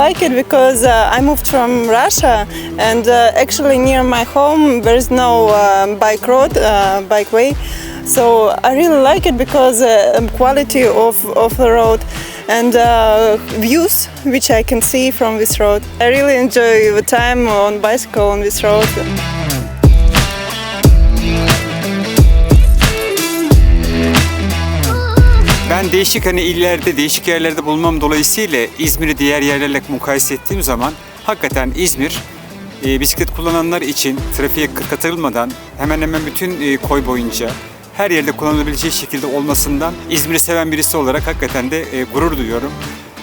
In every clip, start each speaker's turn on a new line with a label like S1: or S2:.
S1: like it because uh, I moved from Russia and uh, actually near my home there is no uh, bike road, uh, bike way. So I really like it because uh, quality of, of the road and uh, views which I can see from this road. I really enjoy the time on bicycle on this road.
S2: Ben değişik hani illerde, değişik yerlerde bulunmam dolayısıyla İzmir'i diğer yerlerle mukayese ettiğim zaman hakikaten İzmir e, bisiklet kullananlar için trafiğe katılmadan hemen hemen bütün e, koy boyunca her yerde kullanılabileceği şekilde olmasından İzmir'i seven birisi olarak hakikaten de e, gurur duyuyorum.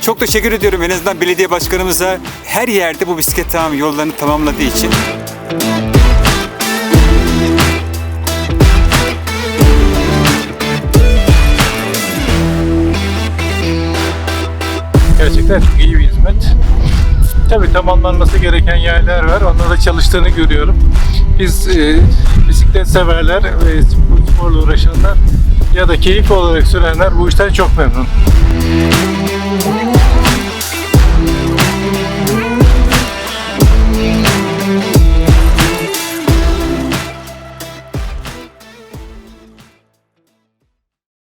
S2: Çok teşekkür ediyorum en azından belediye başkanımıza her yerde bu bisiklet tamam yollarını tamamladığı için.
S3: Gerçekten iyi bir hizmet. Tabii tamamlanması gereken yerler var. Onlarda da çalıştığını görüyorum. Biz e, bisiklet severler ve spor- sporla uğraşanlar ya da keyif olarak sürenler bu işten çok memnun.